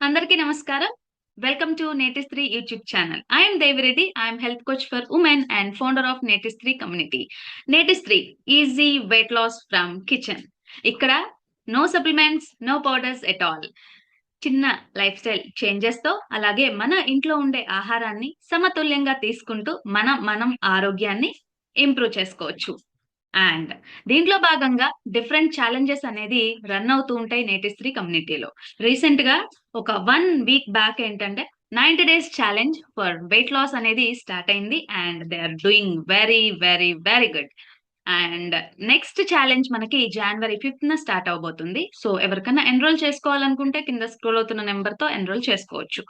అందరికీ నమస్కారం. Welcome to Neti Stree YouTube channel I'm Devireddy I'm health coach for women and founder of Neti Stree community Neti Stree easy weight loss from kitchen ఇక్కడ no supplements no powders at all చిన్న lifestyle చేంజెస్తో అలాగే మన ఇంట్లో ఉండే ఆహారాన్ని సమతుల్యంగా తీసుకుంటూ మనం మనం ఆరోగ్యాన్ని ఇంప్రూవ్ చేసుకోవచ్చు. అండ్ దీంట్లో భాగంగా డిఫరెంట్ ఛాలెంజెస్ అనేది రన్ అవుతూ ఉంటాయి నేటి త్రీ కమ్యూనిటీలో. రీసెంట్గా ఒక వన్ వీక్ బ్యాక్ ఏంటంటే ninety days challenge for weight loss అనేది స్టార్ట్ అయింది and they are doing very very very good. And next challenge మనకి జనవరి ఫిఫ్త్ న స్టార్ట్ అవబోతుంది. సో ఎవరికైనా ఎన్రోల్ చేసుకోవాలనుకుంటే కింద స్క్రోల్ అవుతున్న నెంబర్తో ఎన్రోల్ చేసుకోవచ్చు.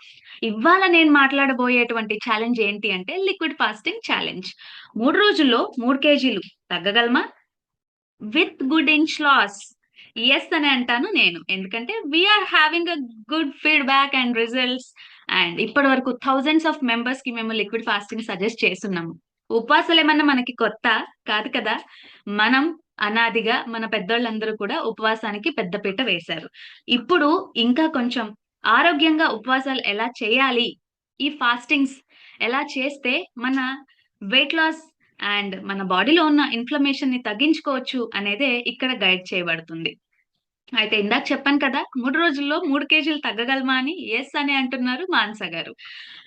ఇవాళ నేను మాట్లాడబోయేటువంటి ఛాలెంజ్ ఏంటి అంటే లిక్విడ్ ఫాస్టింగ్ ఛాలెంజ్ మూడు రోజుల్లో మూడు కేజీలు తగ్గగలమా? With good inch loss yes అని అంటాను నేను. ఎందుకంటే we're having a good feedback and results and ఇప్పటి వరకు థౌజండ్స్ ఆఫ్ మెంబర్స్కి మేము లిక్విడ్ ఫాస్టింగ్ సజెస్ట్ చేస్తున్నాము. ఉపవాసాలు ఏమన్నా మనకి కొత్త కాదు కదా? మనం అనాదిగా మన పెద్దోళ్ళందరూ కూడా ఉపవాసానికి పెద్దపీట వేశారు. ఇప్పుడు ఇంకా కొంచెం ఆరోగ్యంగా ఉపవాసాలు ఎలా చేయాలి? ఈ ఫాస్టింగ్స్ ఎలా చేస్తే మన వెయిట్ లాస్ అండ్ మన బాడీలో ఉన్న ఇన్ఫ్లమేషన్ని తగ్గించుకోవచ్చు అనేదే ఇక్కడ గైడ్ చేయబడుతుంది. అయితే ఇందాక చెప్పాను కదా మూడు రోజుల్లో మూడు కేజీలు తగ్గగలమా అని ఎస్ అని అంటున్నారు మాన్సా గారు.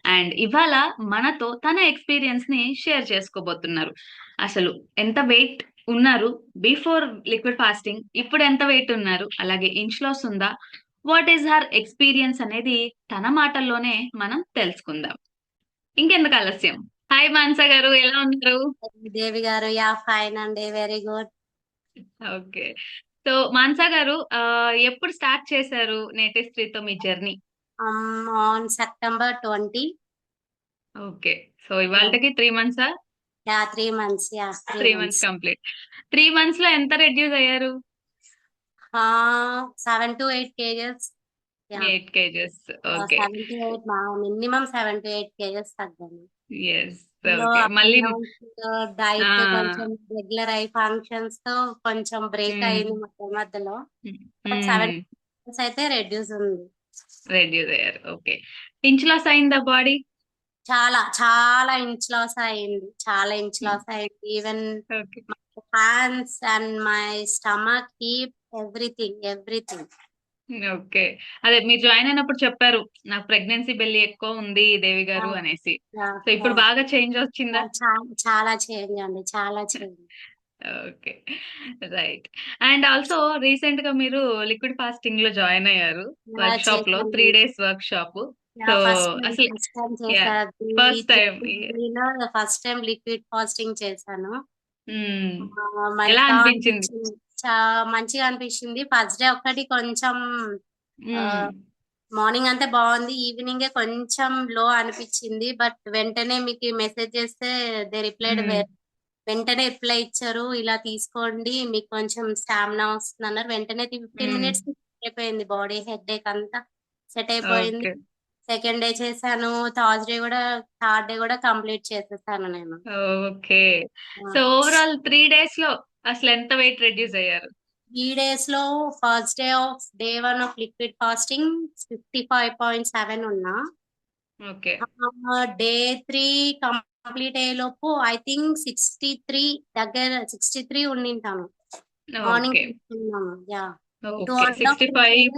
అండ్ ఇవాళ మనతో తన ఎక్స్పీరియన్స్ని షేర్ చేసుకోబోతున్నారు. అసలు ఎంత వెయిట్ ఉన్నారు? బిఫోర్ లిక్విడ్ ఫాస్టింగ్ ఇప్పుడు ఎంత వెయిట్ ఉన్నారు? అలాగే ఇంచ్ లాస్ ఉందా? వాట్ ఈస్ హర్ ఎక్స్పీరియన్స్ అనేది తన మాటల్లోనే మనం తెలుసుకుందాం. ఇంకెందుకు ఆలస్యం? హాయ్ మాన్సా గారు ఎలా ఉన్నారు? దేవి గారు యా ఫైన్ అండి very good okay. So Mansa garu ఎప్పుడు స్టార్ట్ చేశారు నేటివ్తో మీ journey? On September twenty okay. So ఇవాళకి three మంత్సా yeah three months yeah three months complete three మంత్స్లో ఎంత రెడ్యూస్ అయ్యారు? Seven to eight kgs eight kgs okay minimum seven to eight kgs తగ్గాను. Yes మళ్ళీ diet. కొంచెం regular అయి ఫంక్షన్స్తో కొంచెం break. అయింది మధ్య మధ్యలో. సెవెన్ అయితే రెడ్యూస్ ఉంది. రెడ్యూస్ అయ్యారు. ఓకే. ఇంచ్ లాస్ అయిందా బాడీ? చాలా చాలా ఇంచ్ లాస్ అయింది. చాలా ఇంచ్. లాస్ అయింది. Even hands and my stomach hip everything everything. Okay. అదే మీరు జాయిన్ అయినప్పుడు చెప్పారు నాకు ప్రెగ్నెన్సీ బెల్లి ఎక్కువ ఉంది దేవి గారు. అనేసి. సో ఇప్పుడు బాగా చేంజ్ వచ్చిందా? చాలా చేంజ్ అండి చాలా change. Okay right. And also రీసెంట్గా మీరు లిక్విడ్ ఫాస్టింగ్లో జాయిన్ అయ్యారు వర్క్ షాప్లో three days workshop so అసలు time, yeah. First time. Liquid fasting చేశాను. ఎలా అనిపించింది? మంచిగా అనిపించింది. ఫస్ట్ డే ఒక్కటి కొంచెం. మార్నింగ్ అంతా బాగుంది. ఈవినింగ్ కొంచెం లో అనిపించింది. బట్ వెంటనే మీకు మెసేజ్ చేస్తే దే రిప్లైడ్. వెంటనే రిప్లై ఇచ్చారు. ఇలా తీసుకోండి. మీకు కొంచెం స్టామినా వస్తుంది అన్నారు. వెంటనే ఫిఫ్టీన్. మినిట్స్ అయిపోయింది బాడీ హెడ్ ఏక్ అంతా. సెట్ అయిపోయింది. సెకండ్ డే చేశాను. థర్డ్ డే కూడా థర్డ్ డే కూడా కంప్లీట్ చేసేసాను నేను. ఓకే. సో ఓవరాల్ త్రీ డేస్లో అసలు ఎంత వెయిట్ రెడ్యూస్ అయ్యారు? త్రీ డేస్లో first day of day one of liquid fasting fifty five point seven ఉన్నా. ఓకే. డే త్రీ కంప్లీట్ అయ్యే లోపు ఐ థింక్ సిక్స్టీ త్రీ దగ్గర sixty three ఉండింటాను morning yeah two five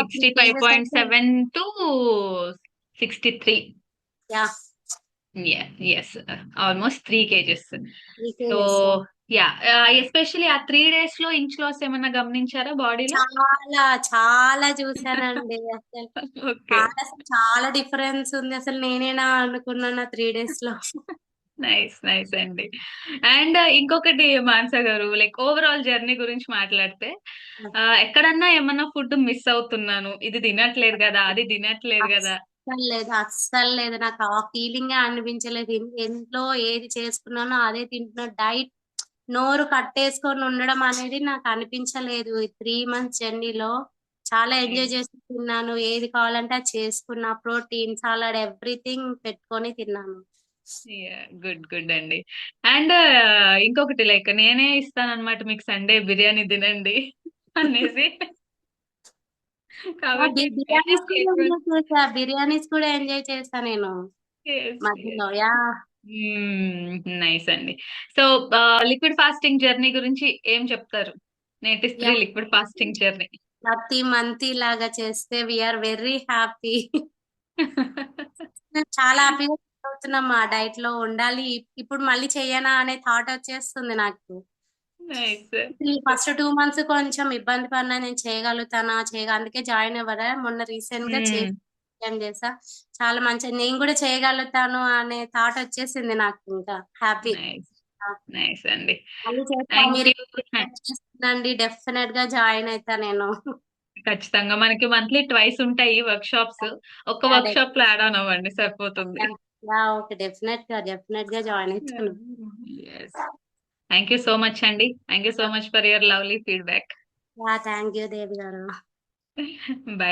sixty five point seven to sixty three yeah yes almost three kgs so yeah especially ఆ three డేస్లో inch loss ఏమన్నా గమనించారా బాడీలో? చాలా చాలా చూసానండి. అసలు చాలా చాలా డిఫరెన్స్ ఉంది. అసలు నేనేనా అనుకున్నాను త్రీ డేస్లో. నైస్ నైస్ అండి. అండ్ ఇంకొకటి మాన్సా గారు లైక్ ఓవరాల్ జర్నీ గురించి మాట్లాడితే ఆ, ఎక్కడన్నా ఏమన్నా ఫుడ్ మిస్ అవుతున్నాను. ఇది తినట్లేదు కదా అది తినట్లేదు కదా అస్సలు లేదు అస్సలు లేదు నాకు ఆ ఫీలింగ్ అనిపించలేదు. ఇంట్లో ఏది చేసుకున్నానో అదే తింటున్నా. డైట్ నోరు కట్టేసుకొని ఉండడం అనేది నాకు అనిపించలేదు. ఈ త్రీ మంత్స్ జర్నీలో చాలా ఎంజాయ్ చేసి తిన్నాను. ఏది కావాలంటే అది చేసుకున్నా. ప్రోటీన్ సాలడ్ ఎవ్రీథింగ్ పెట్టుకొని తిన్నాను. గుడ్ గుడ్ అండి. అండ్ ఇంకొకటి లైక్ నేనే ఇస్తాను అనమాట మీకు సండే బిర్యానీ తినండి అనేసి. కాబట్టి బిర్యానీస్ కూడా ఎంజాయ్ చేసా. బిర్యానీస్ కూడా ఎంజాయ్ చేసా నేను. మధ్యలో యా. నైస్ అండి. సో లిక్విడ్ ఫాస్టింగ్ జర్నీ గురించి ఏం చెప్తారు? Neti Stree liquid fasting journey. ప్రతి మంత్ లాగా చేస్తే వీఆర్ వెరీ హ్యాపీ చాలా హ్యాపీగా అవుతున్నాం మా డైట్లో ఉండాలి. ఇప్పుడు మళ్ళీ చెయ్యనా అనే థాట్ వచ్చేస్తుంది నాకు. ఫస్ట్ టూ మంత్స్ కొంచెం ఇబ్బంది పడినా నేను చేయగలుగుతానా చేయగ అందుకే జాయిన్ అవ్వరా? మొన్న రీసెంట్గా చేసి జాయిన్ చేసా చాలా మంచిగా నేను కూడా చేయగలుగుతాను అనే థాట్ వచ్చేసింది నాకు ఇంకా. హ్యాపీ నైస్ అండి. మీరు డెఫినెట్గా జాయిన్ అవుతా నేను. ఖచ్చితంగా మనకి మంత్లీ ట్వైస్ ఉంటాయి వర్క్ షాప్స్ ఒక్క అదే. వర్క్ షాప్లో యాడ్ ఆన్ అవ్వండి సరిపోతుంది. ఓకే డెఫినెట్గా డెఫినెట్గా జాయిన్ అవుతాను. థ్యాంక్ యూ సో మచ్ అండి thank you so much for your lovely feedback thank you Devi garu. Bye